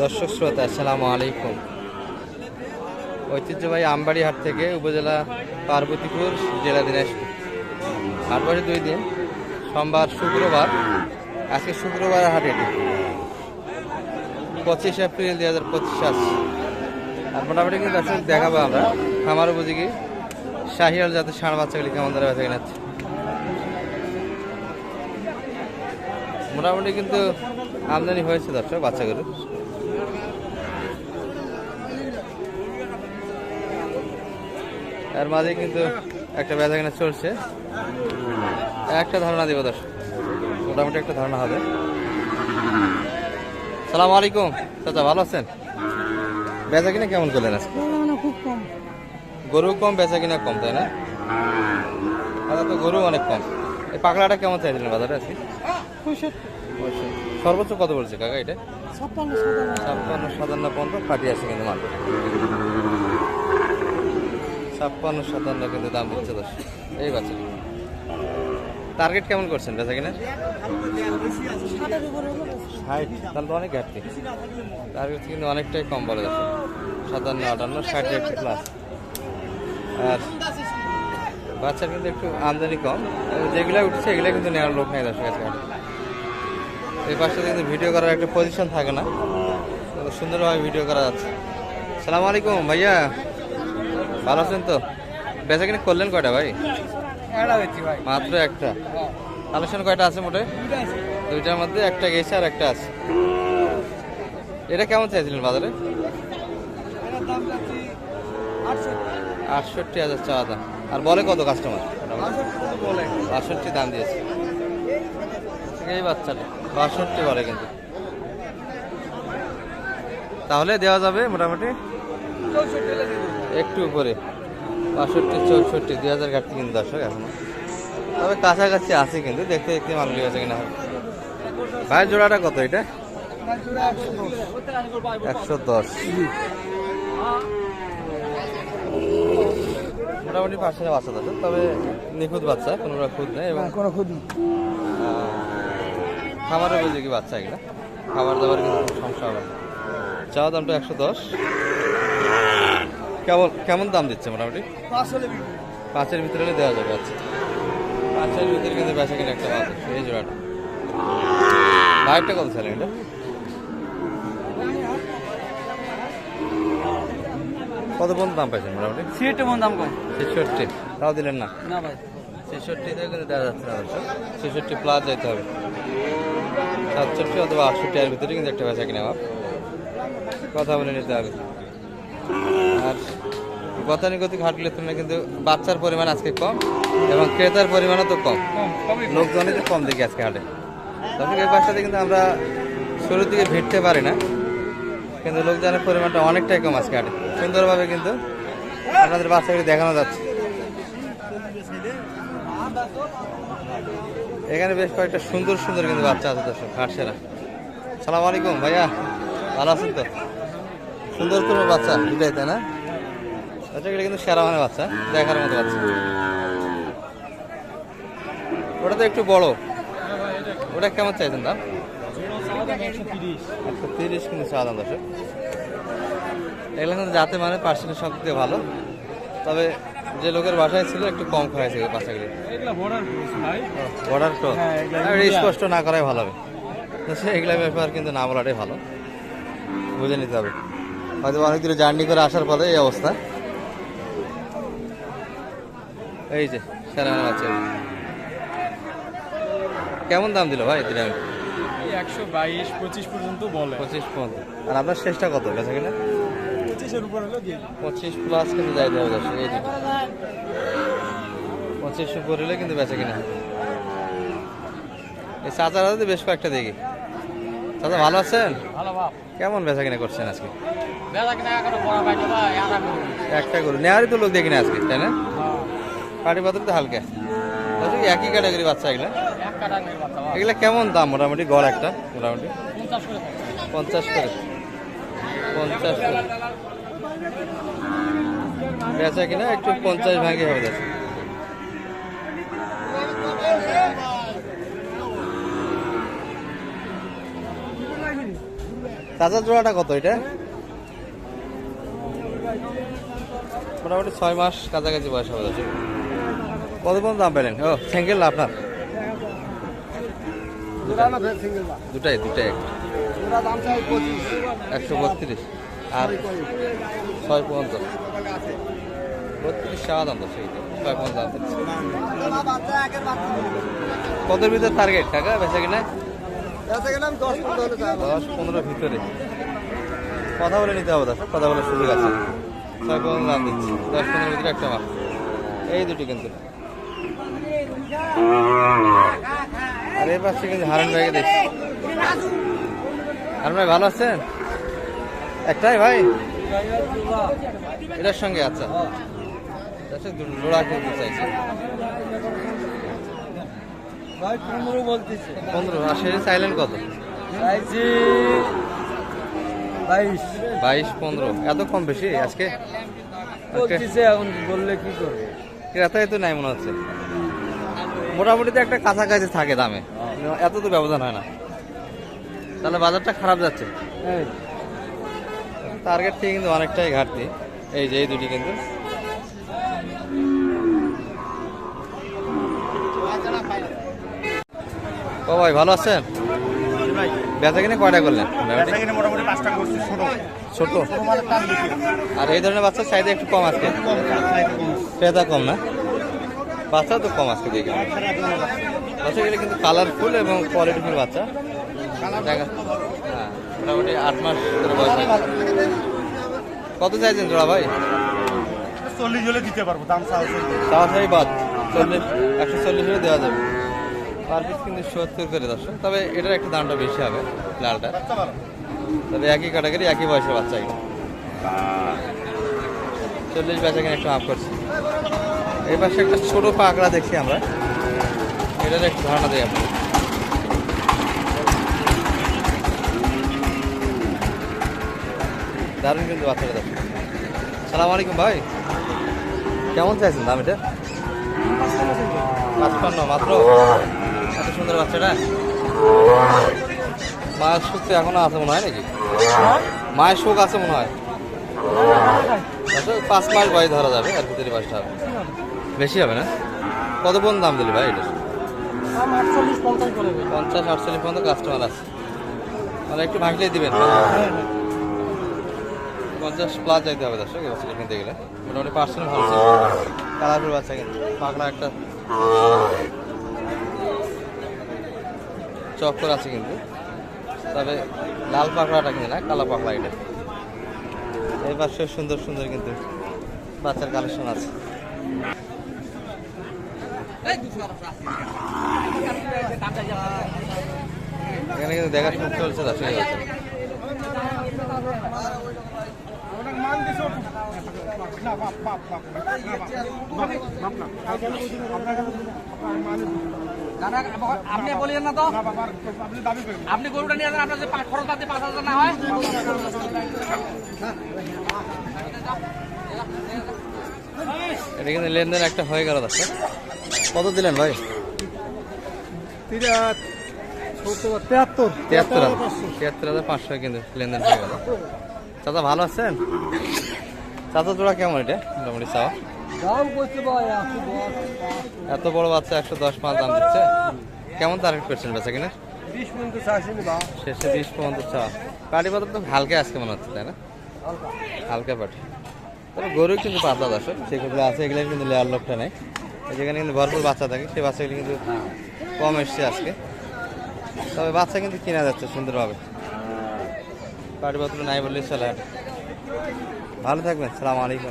দর্শক শ্রোতা, আসসালামু আলাইকুম। ঐতিহ্যবাহী আমবাড়িহাট থেকে উপজেলা পার্বতীপুর, জেলা দিনাজপুর। হাট দুই দিন, সোমবার, শুক্রবার, আজকে শুক্রবার হাট। পঁচিশ এপ্রিল দুই হাজার পঁচিশ আসছে আর মোটামুটি কিন্তু দর্শক দেখাবো আমরা, খামার উপযোগী শাহিয়াল যাতে ষাঁড় বাচ্চাগুলি কেমন ধরে বেঁচে কিনাচ্ছে মোটামুটি কিন্তু আমদানি হয়েছে দর্শক বাচ্চাগুলো। এর মাঝে কিন্তু একটা বেচা কিনা চলছে। একটা ধারণা দিব দর্শক। মোটামুটি একটা ধারণা হবে। সালাম আলাইকুম। চাচা ভালো আছেন? বেচা কিনা কেমন করলেন আজকে? খুব কম গরু কম বেচা কিনা কম তাই না? তো গরু অনেক কম। এই পাকড়াটা কেমন চাইছিলেন বাজারে আজকে? সর্বোচ্চ কত বলছে কাকা এটা? ছাপ্পান্ন সাতান্ন। ছাপ্পান্ন সাতান্ন পনেরো কাটি আছে কিন্তু মাত্র ছাপ্পান্ন সাতান্ন কিন্তু দাম দিচ্ছে দশ। এই বাচ্চা টার্গেট কেমন করছেন বেচা কিনা? ষাট, তাহলে তো অনেক ঘাটতি। টার্গেট কিন্তু অনেকটাই কম বলে যাচ্ছে সাতান্ন, আটান্ন, ষাট একটু প্লাস আর বাচ্চার কিন্তু একটু আমদানি কম। যেগুলো উঠছে, এগুলো কিন্তু নেওয়ার লোক নেই দর্শক আজকে এই পাশে কিন্তু ভিডিও করার একটা পজিশন থাকে না। সুন্দরভাবে ভিডিও করা যাচ্ছে। সালাম আলাইকুম, ভাইয়া। ভালো আছেন তো? বেচা কিনে করলেন কয়টা ভাই? মাত্র একটা। কালেকশন কয়টা আছে মোটে? দুইটার মধ্যে একটা গেছে আর একটা আছে। এটা কেমন চাইছিলেন বাজারে? আটষট্টি হাজার চাওয়া দাম। আর বলে কত কাস্টমার বাষট্টি দাম দিয়েছে। এই বাচ্চাটা। বাষট্টি বলে কিন্তু। তাহলে দেওয়া যাবে মোটামুটি? একটু উপরে। বাষট্টি চৌষট্টি দুই হাজার ঘাটতি কিন্তু দর্শক এখনও। তবে কাছাকাছি আছে কিন্তু দেখতে দেখতে মালগুলি আছে কিনা ভাই জোড়াটা কত এটা? একশো দশ। মোটামুটি পাঁচশো বাচ্চা আছে তবে নিখুঁত বাচ্চা কোনো খুঁত নেই এবং কোনো খুদ নেই। খাবারের কি বাচ্চা এগুলো? খাবার দাবার কিন্তু সমস্যা হবে চাওয়া দামটা একশো দশ। কেমন কেমন দাম দিচ্ছে মোটামুটি? পাঁচ পাঁচের ভিতরে হলে দেওয়া যাবে আচ্ছা। পাঁচের ভিতরে কিন্তু বেচা কিনে একটা আছে, এই জোড়াটা ভাইটা কত ছিলেন এটা? কত পর্যন্ত দাম পাইছেন মোটামুটি? সিট এমন দাম কম ছেষট্টি। তাও দিলেন না? না ভাই। ছেষট্টিতে কিন্তু দেওয়া যাচ্ছে না ছেষট্টি প্লাস যেতে হবে। সাতষট্টি অথবা আটষট্টি এর ভিতরে কিন্তু একটা বেচা কিনে কথা বলে নিতে হবে। আর গতানুগতিক হাটগুলোর তুলনায় কিন্তু বাচ্চার পরিমাণ আজকে কম এবং ক্রেতার পরিমাণও তো কম। তো কম দেখি আজকে হাটে। দর্শক এই পাশটাতে কিন্তু আমরা শুরুর দিকে ভিড়তে পারি না কিন্তু লোকজনের পরিমাণটা অনেকটাই কম আজকে হাটে। সুন্দরভাবে কিন্তু আপনাদের বাচ্চাগুলি দেখানো যাচ্ছে। এখানে বেশ কয়েকটা সুন্দর সুন্দর কিন্তু বাচ্চা আছে দর্শক হাটসেরা সালাম আলাইকুম ভাইয়া ভালো আছেন তো? সুন্দর তোমার বাচ্চা দুটাই তাই না? আচ্ছা কিন্তু সেরা মানে বাচ্চা দেখার মতো বাচ্চা। ওটা তো একটু বড়। ওটা কেমন চাইছেন দাম? একশো তিরিশ কিন্তু দাম এগুলো কিন্তু যাতে মানে পার্সেন্টেজ সব থেকে ভালো। তবে যে লোকের বাসায় ছিল একটু কম বাচ্চাগুলি। এগুলা বর্ডার ইন্ডিয়া। স্পষ্ট না করাই ভালো হবে। তো এগুলা ব্যাপার কিন্তু না বলাটাই ভালো। বুঝে নিতে হবে। হয়তো অনেক দূরে জার্নি করে আসার পরে এই অবস্থা। এই যে সারা আছে। কেমন দাম দিল ভাই দিলে আমি একশো বাইশ পঁচিশ পর্যন্ত বলে। পঁচিশ পর্যন্ত। আর আপনার শেষটা কত বেচা কিনা? পঁচিশের উপর হলো দিয়ে পঁচিশ প্লাস কিন্তু যাইতে হবে দর্শক এই যে। পঁচিশ উপর হলে কিন্তু বেচা কিনা। এই চাচার হাতে বেশ কয়েকটা দেখি। চাচা ভালো আছেন? কেমন বেচা কিনা করছেন আজকে? একটা গরু। নেওয়ারই তো লোক দেখি না আজকে তাই না? পাটি পাত্র তো হালকা। দর্শক, একই ক্যাটাগরি বাচ্চা এগুলা? এগুলা কেমন দাম? মোটামুটি গড় একটা মোটামুটি। পঞ্চাশ করে। পঞ্চাশ করে। বেচা কিনা একটু পঞ্চাশ ভাগে হবে দর্শক চাচার জোড়াটা কত এটা? মোটামুটি ছয় মাস কাছাকাছি বয়স হবে দর্শক কত পর্যন্ত দাম পেলেন? ও সিঙ্গেল না আপনার? দুটাই দুটাই একটা। দাম পঁচিশ। একশো বত্রিশ। আর ছয় পর্যন্ত। বত্রিশ চাওয়া দাম তো সেই ছয় পর্যন্ত দাম। কতর ভিতরে টার্গেট টাকা বেচা কিনা? দশ পনেরোর ভিতরে। কথা বলে নিতে হবে দর্শক কথা বলার সুযোগ আছে। ছয় পর্যন্ত দাম দিচ্ছি দশ পনেরোর ভিতরে একটা মাস এই দুটি কিন্তু। আর এর পাশে কিন্তু হারান ভাইকে দেখছি। হারান ভাই ভালো আছেন? একটাই ভাই? এটার সঙ্গে আচ্ছা। দর্শক জোড়া কিনতে চাইছে। ভাই পনেরো বলতেছে। পনেরো আর সেটা চাইলেন কত? চাইছি বাইশ। বাইশ পনেরো। এত কম বেশি আজকে? এখন বললে কি করবে? ক্রেতাই তো নাই মনে হচ্ছে। মোটামুটি তো একটা কাছাকাছি থাকে দামে। এত তো ব্যবধান হয় না। তাহলে বাজারটা খারাপ যাচ্ছে। টার্গেট থেকে কিন্তু অনেকটাই ঘাটতি। এই যে এই দুটি কিন্তু। ও ভাই ভালো আছেন? বেচা কিনে কয়টা করলেন? ছোট। আর এই ধরনের বাচ্চার চাহিদা একটু কম আছে ক্রেতা কম না? বাচ্চা তো কম আজকে দেখি। বাচ্চা গেলে কিন্তু কালারফুল এবং কোয়ালিটিফুল বাচ্চা। দেখা হ্যাঁ মোটামুটি আট মাস বয়স কত চাইছেন জোড়া ভাই? চল্লিশ হলে দিতে পারব দাম সরাসরি বাদ চল্লিশ একশো চল্লিশ হলে দেওয়া যাবে। পার পিস কিন্তু সত্তর করে দর্শক। তবে এটার একটু দামটা বেশি হবে লালটা। তবে একই ক্যাটাগরি একই বয়সের বাচ্চা চল্লিশ বেচা কিনে একটু আপ করছে। এই পাশে একটা ছোট পাকড়া দেখি আমরা। এটার একটু ধারণা দিই আপনার দারুণ কিন্তু বাচ্চাটা দেখুন সালাম আলাইকুম ভাই। কেমন চাইছেন দাম এটা? পাঁচপান্ন মাত্র? এত সুন্দর বাচ্চাটা? মায়ের সুখ তো এখনও আছে মনে হয় নাকি? মায়ের সুখ আছে মনে হয়? আচ্ছা, পাঁচ মাস বয়স ধরা যাবে আর ভিতরে বাসটা হবে। বেশি হবে না? কত পর্যন্ত দাম দিলি ভাই এটা পঞ্চাশ আটচল্লিশ পর্যন্ত কাস্টমার আছে। তাহলে একটু ভাগলেই দিবেন। পঞ্চাশ প্লাস যাইতে হবে দর্শক বাচ্চাটা কিনতে গেলে। মোটামুটি পার্সেন্ট ভালো ছিল। কালারফুল বাচ্চা কিন্তু। পাকড়া একটা। চক্কর আছে কিন্তু। তবে লাল পাকড়াটা কিন্তু না কালো পাকড়া এটা। এই পাশে সুন্দর সুন্দর কিন্তু বাচ্চার কালেকশন আছে। এখানে কিন্তু দেখাশোনা চলছে দর্শক বাচ্চা আপনি বলিয়েন না তো। আপনি গরুটা নিয়ে যান আপনার যে খরচ পাতি পাঁচ হাজার না হয়? এটা কিন্তু লেনদেন একটা হয়ে গেল দর্শক কত দিলেন ভাই? তেহাত্তর। তিয়াত্তর হাজার। তিয়াত্তর হাজার পাঁচশো কিন্তু লেনদেন হয়ে গেল। চাচা ভালো আছেন? চাচা জোড়া কেমন এটা? মোটামুটি চাওয়া। এত বড় বাচ্চা একশো দশ পাঁচ দাম দিচ্ছে। কেমন টার্গেট করছেন বেচা কিনা? শেষে বিশ পর্যন্ত চাওয়া পাটি পাতা তো হালকা আজকে মনে হচ্ছে তাই না? হালকা। পাটি তবে গরু কিন্তু পাতলা দর্শক সেক্ষেত্রে আছে এগুলো কিন্তু লেয়ার লোকটা নেই। যেখানে কিন্তু ভরপুর বাচ্চা থাকে সেই বাচ্চাগুলি কিন্তু কম এসছে আজকে। তবে বাচ্চা কিন্তু কেনা যাচ্ছে সুন্দরভাবে। পাটি পাত্র নাই বললেই চলে। ভালো থাকবেন সালাম আলাইকুম